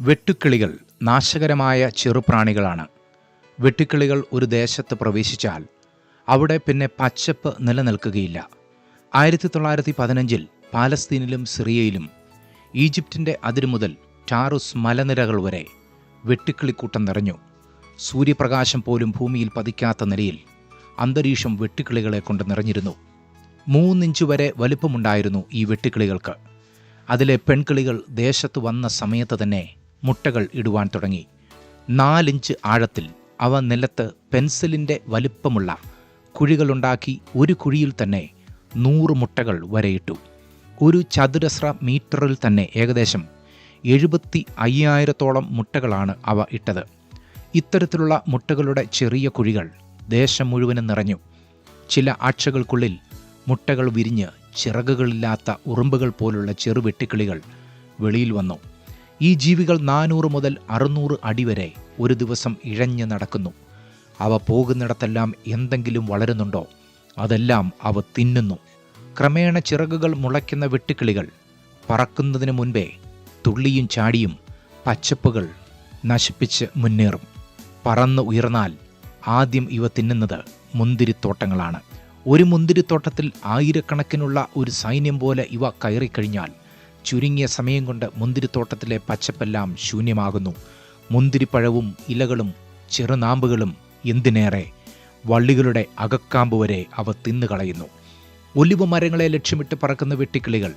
വെട്ടുക്കിളികൾ നാശകരമായ ചെറുപ്രാണികളാണ്. വെട്ടുക്കിളികൾ ഒരു ദേശത്ത് പ്രവേശിച്ചാൽ അവിടെ പിന്നെ പച്ചപ്പ് നിലനിൽക്കുകയില്ല. ആയിരത്തി തൊള്ളായിരത്തി പതിനഞ്ചിൽ പാലസ്തീനിലും സിറിയയിലും ഈജിപ്തിന്റെ അതിരു മുതൽ ടാറുസ് മലനിരകൾ വരെ വെട്ടുക്കിളിക്കൂട്ടം നിറഞ്ഞു. സൂര്യപ്രകാശം പോലും ഭൂമിയിൽ പതിക്കാത്ത നിലയിൽ അന്തരീക്ഷം വെട്ടുക്കിളികളെ കൊണ്ട് നിറഞ്ഞിരുന്നു. മൂന്നിഞ്ച് വരെ വലുപ്പമുണ്ടായിരുന്നു ഈ വെട്ടുക്കിളികൾക്ക്. അതിലെ പെൺകിളികൾ ദേശത്ത് വന്ന സമയത്ത് തന്നെ മുട്ടകൾ ഇടുവാൻ തുടങ്ങി. നാലിഞ്ച് ആഴത്തിൽ അവ നിലത്ത് പെൻസിലിന്റെ വലിപ്പമുള്ള കുഴികളുണ്ടാക്കി ഒരു കുഴിയിൽ തന്നെ നൂറ് മുട്ടകൾ വരെയിട്ടു ഒരു ചതുരശ്ര മീറ്ററിൽ തന്നെ ഏകദേശം എഴുപത്തി അയ്യായിരത്തോളം മുട്ടകളാണ് അവ ഇട്ടത്. ഇത്തരത്തിലുള്ള മുട്ടകളുടെ ചെറിയ കുഴികൾ ദേശം മുഴുവനും നിറഞ്ഞു. ചില ആഴ്ചകൾക്കുള്ളിൽ മുട്ടകൾ വിരിഞ്ഞ് ചിറകുകളില്ലാത്ത ഉറുമ്പുകൾ പോലുള്ള ചെറുവെട്ടിക്കിളികൾ വെളിയിൽ വന്നു. ഈ ജീവികൾ നാനൂറ് മുതൽ അറുന്നൂറ് അടി വരെ ഒരു ദിവസം ഇഴഞ്ഞു നടക്കുന്നു. അവ പോകുന്നിടത്തെല്ലാം എന്തെങ്കിലും വളരുന്നുണ്ടോ? അതെല്ലാം അവ തിന്നുന്നു. ക്രമേണ ചിറകുകൾ മുളയ്ക്കുന്ന വെട്ടുക്കിളികൾ പറക്കുന്നതിന് മുൻപേ തുള്ളിയും ചാടിയും പച്ചപ്പുകൾ നശിപ്പിച്ച് മുന്നേറും. പറന്ന് ഉയർന്നാൽ ആദ്യം ഇവ തിന്നുന്നത് മുന്തിരിത്തോട്ടങ്ങളാണ്. ഒരു മുന്തിരിത്തോട്ടത്തിൽ ആയിരക്കണക്കിനുള്ള ഒരു സൈന്യം പോലെ ഇവ കയറിക്കഴിഞ്ഞാൽ ചുരുങ്ങിയ സമയം കൊണ്ട് മുന്തിരിത്തോട്ടത്തിലെ പച്ചപ്പെല്ലാം ശൂന്യമാകുന്നു. മുന്തിരിപ്പഴവും ഇലകളും ചെറുനാമ്പുകളും എന്തിനേറെ? വള്ളികളുടെ അകക്കാമ്പ് വരെ അവ തിന്നുകളയുന്നു. ഒലിവ് മരങ്ങളെ ലക്ഷ്യമിട്ട് പറക്കുന്ന വെട്ടിക്കിളികൾ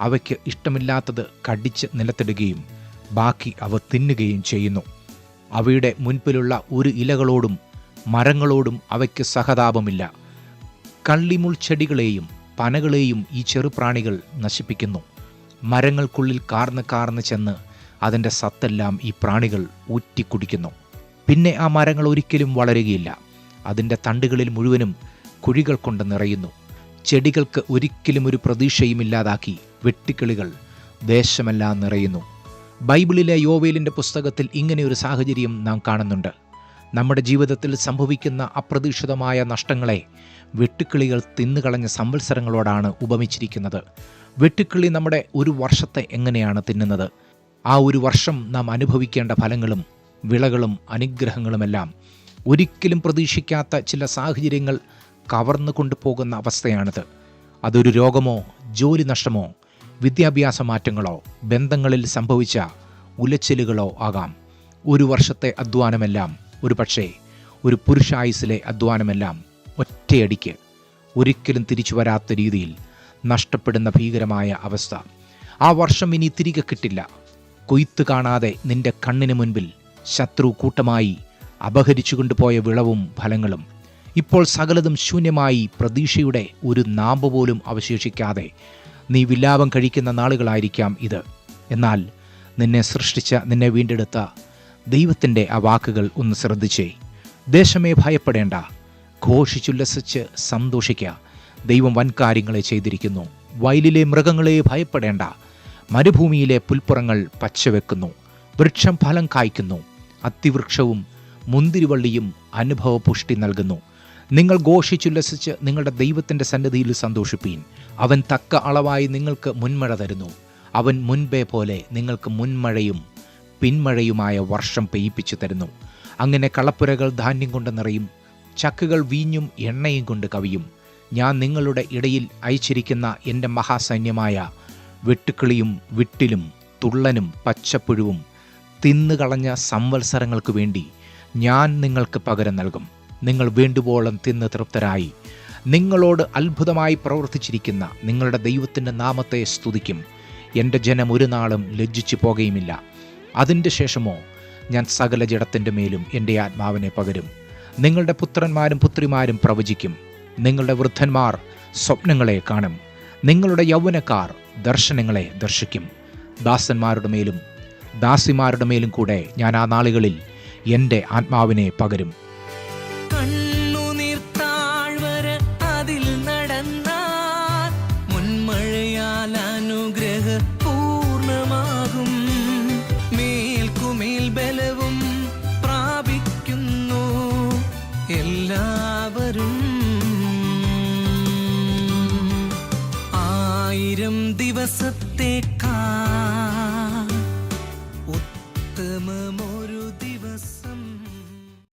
അവയ്ക്ക് ഇഷ്ടമില്ലാത്തത് കടിച്ച് നിലത്തിടുകയും ബാക്കി അവ തിന്നുകയും ചെയ്യുന്നു. അവയുടെ മുൻപിലുള്ള ഒരു ഇലകളോടും മരങ്ങളോടും അവയ്ക്ക് സഹതാപമില്ല. കള്ളിമുൾ ചെടികളെയും പനകളെയും ഈ ചെറുപ്രാണികൾ നശിപ്പിക്കുന്നു. മരങ്ങൾക്കുള്ളിൽ കാർന്ന് കാർന്ന് ചെന്ന് അതിന്റെ സത്തെല്ലാം ഈ പ്രാണികൾ ഊറ്റിക്കുടിക്കുന്നു. പിന്നെ ആ മരങ്ങൾ ഒരിക്കലും വളരുകയില്ല. അതിന്റെ തണ്ടുകളിൽ മുഴുവനും കുഴികൾ കൊണ്ട് നിറയുന്നു. ചെടികൾക്ക് ഒരിക്കലും ഒരു പ്രതീക്ഷയും ഇല്ലാതാക്കി വെട്ടിക്കിളികൾ ദേശമെല്ലാം നിറയുന്നു. ബൈബിളിലെ യോവേലിന്റെ പുസ്തകത്തിൽ ഇങ്ങനെയൊരു സാഹചര്യം നാം കാണുന്നുണ്ട്. നമ്മുടെ ജീവിതത്തിൽ സംഭവിക്കുന്ന അപ്രതീക്ഷിതമായ നഷ്ടങ്ങളെ വെട്ടുക്കിളികൾ തിന്നുകളഞ്ഞ സംവത്സരങ്ങളോടാണ് ഉപമിച്ചിരിക്കുന്നത്. വെട്ടുക്കിളി നമ്മുടെ ഒരു വർഷത്തെ എങ്ങനെയാണ് തിന്നുന്നത്? ആ ഒരു വർഷം നാം അനുഭവിക്കേണ്ട ഫലങ്ങളും വിളകളും അനുഗ്രഹങ്ങളുമെല്ലാം ഒരിക്കലും പ്രതീക്ഷിക്കാത്ത ചില സാഹചര്യങ്ങൾ കവർന്നു കൊണ്ടുപോകുന്ന അവസ്ഥയാണിത്. അതൊരു രോഗമോ ജോലി നഷ്ടമോ വിദ്യാഭ്യാസ മാറ്റങ്ങളോ ബന്ധങ്ങളിൽ സംഭവിച്ച ഉലച്ചിലുകളോ ആകാം. ഒരു വർഷത്തെ അധ്വാനമെല്ലാം ഒരു പക്ഷേ ഒരു പുരുഷായുസിലെ അധ്വാനമെല്ലാം ഒറ്റയടിക്ക് ഒരിക്കലും തിരിച്ചു വരാത്ത രീതിയിൽ നഷ്ടപ്പെടുന്ന ഭീകരമായ അവസ്ഥ. ആ വർഷം ഇനി തിരികെ കിട്ടില്ല. കൊയ്ത്ത് കാണാതെ നിന്റെ കണ്ണിന് മുൻപിൽ ശത്രു കൂട്ടമായി അപഹരിച്ചു കൊണ്ടുപോയ വിളവും ഫലങ്ങളും ഇപ്പോൾ സകലതും ശൂന്യമായി പ്രതീക്ഷയുടെ ഒരു നാമ്പ് പോലും അവശേഷിക്കാതെ നീ വിലാപം കഴിക്കുന്ന നാളുകളായിരിക്കാം ഇത്. എന്നാൽ നിന്നെ സൃഷ്ടിച്ച നിന്നെ വീണ്ടെടുത്ത ദൈവത്തിന്റെ ആ വാക്കുകൾ ഒന്ന് ശ്രദ്ധിച്ചേ. ദേശമേ ഭയപ്പെടേണ്ട. ഘോഷിച്ചുല്ലസിച്ച് സന്തോഷിക്കുക ദൈവം വൻകാര്യങ്ങളെ ചെയ്തിരിക്കുന്നു. വയലിലെ മൃഗങ്ങളെ ഭയപ്പെടേണ്ട. മരുഭൂമിയിലെ പുൽപ്പുറങ്ങൾ പച്ചവെക്കുന്നു. വൃക്ഷം ഫലം കായ്ക്കുന്നു. അത്തിവൃക്ഷവും മുന്തിരിവള്ളിയും അനുഭവപുഷ്ടി നൽകുന്നു. നിങ്ങൾ ഘോഷിച്ചുല്ലസിച്ച് നിങ്ങളുടെ ദൈവത്തിന്റെ സന്നിധിയിൽ സന്തോഷിപ്പീൻ. അവൻ തക്ക അളവായി നിങ്ങൾക്ക് മുൻമഴ തരുന്നു. അവൻ മുൻപേ പോലെ നിങ്ങൾക്ക് മുൻമഴയും പിന്മഴയുമായ വർഷം പെയ്യിപ്പിച്ചു തരുന്നു. അങ്ങനെ കളപ്പുരകൾ ധാന്യം കൊണ്ട് നിറയും ചക്കുകൾ വീഞ്ഞും എണ്ണയും കൊണ്ട് കവിയും. ഞാൻ നിങ്ങളുടെ ഇടയിൽ അയച്ചിരിക്കുന്ന എന്റെ മഹാസൈന്യമായ വെട്ടുക്കിളിയും വിട്ടിലും തുള്ളനും പച്ചപ്പുഴുവും തിന്നുകളഞ്ഞ സംവത്സരങ്ങൾക്ക് വേണ്ടി ഞാൻ നിങ്ങൾക്ക് പകരം നൽകും. നിങ്ങൾ വേണ്ടുവോളം തിന്ന് തൃപ്തരായി. നിങ്ങളോട് അത്ഭുതമായി പ്രവർത്തിച്ചിരിക്കുന്ന നിങ്ങളുടെ ദൈവത്തിന്റെ നാമത്തെ സ്തുതിക്കും. എന്റെ ജനം ഒരു നാളും ലജ്ജിച്ചു പോകുകയുമില്ല അതിന്റെ ശേഷമോ ഞാൻ സകല ജഡത്തിന്റെ മേലും എന്റെ ആത്മാവിനെ പകരും. നിങ്ങളുടെ പുത്രന്മാരും പുത്രിമാരും പ്രവചിക്കും. നിങ്ങളുടെ വൃദ്ധന്മാർ സ്വപ്നങ്ങളെ കാണും. നിങ്ങളുടെ യൗവനക്കാർ ദർശനങ്ങളെ ദർശിക്കും. ദാസന്മാരുടെ മേലും ദാസിമാരുടെ മേലും കൂടെ ഞാൻ ആ നാളുകളിൽ എന്റെ ആത്മാവിനെ പകരും.